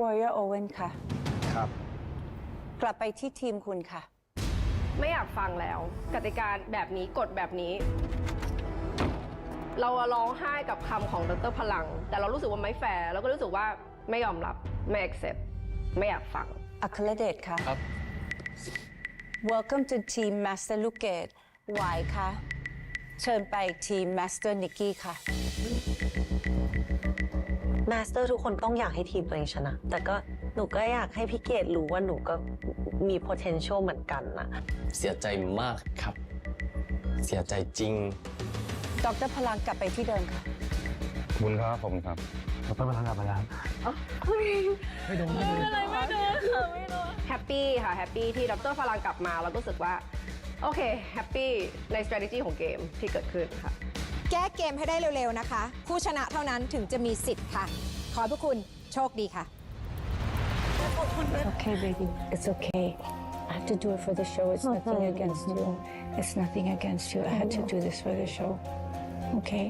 Warrior Owen ค่ะ ครับ กลับไปที่ทีมคุณค่ะ ไม่อยากฟังแล้ว กติกาแบบนี้กฎแบบนี้ เราอะร้องไห้กับคำของดรพลัง แต่เรารู้สึกว่าไม่แฟร์แล้วก็รู้สึกว่าไม่ยอมรับ ไม่ accept ไม่อยากฟังอัครเดชค่ะ ครับ Welcome to Team Master l o o k a t หวายค่ะ เชิญไปทีม Master Nikki ค่ะ มาสเตอร์ทุกคนต้องอยากให้ทีมตัวเองชนะ แต่ก็หนูก็อยากให้พี่เกดรู้ว่าหนูก็มี potential เหมือนกันนะเสียใจมากครับ เสียใจจริง ดรพลังกลับไปที่เดิมค่ะขอบคุณครับผมครับเราต้องมาทำงานมาแล้วแฮปปี้ค่ะแฮปปี้ที่ดรพลังกลับมาแล้วก็รู้สึกว่า โอเคแฮปปี้ใน strategy ของเกมที่เกิดขึ้นค่ะ แก้เกมให้ได้เร็วๆนะคะ ผู้ชนะเท่านั้นถึงจะมีสิทธิ์ค่ะ ขอให้พวกคุณโชคดีค่ะ It's okay, baby. It's okay. I have to do it for the show. It's nothing against you. It's nothing against you. I had to do this for the show. Okay?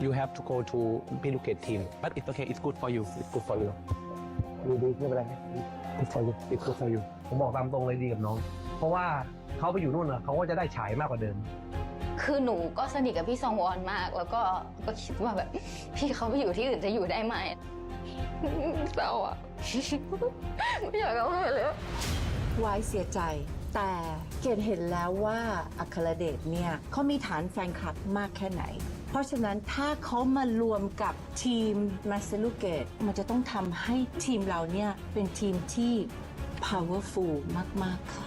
you have to go to Piluket team but it's okay it's good for you it's good for you ดีดีไม่เป็นไร good for you it's good for you ผมบอกตามตรงเลยดีกับน้อง เพราะว่าเขาไปอยู่นู่นนะเขาก็จะได้ฉายมากกว่าเดิม คือหนูก็สนิทกับพี่ซองวอนมาก แล้วก็ก็คิดว่าแบบ พี่เขาไปอยู่ที่อื่นจะอยู่ได้ไหมเศร้าอะไม่อยากเอาเลยไว้เสียใจ แต่เกดเห็นแล้วว่าอัครเดชเนี่ยเขามีฐานแฟนคลับมากแค่ไหน เพราะฉะนั้นถ้าเขามารวมกับทีมมาสลูเกตมันจะต้องทำให้ทีมเราเนี่ยเป็นทีมที่ powerful มาก ๆ ค่ะ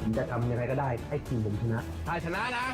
ผมจะทำยังไงก็ได้ให้ทีมผมชนะถ้าชนะนะ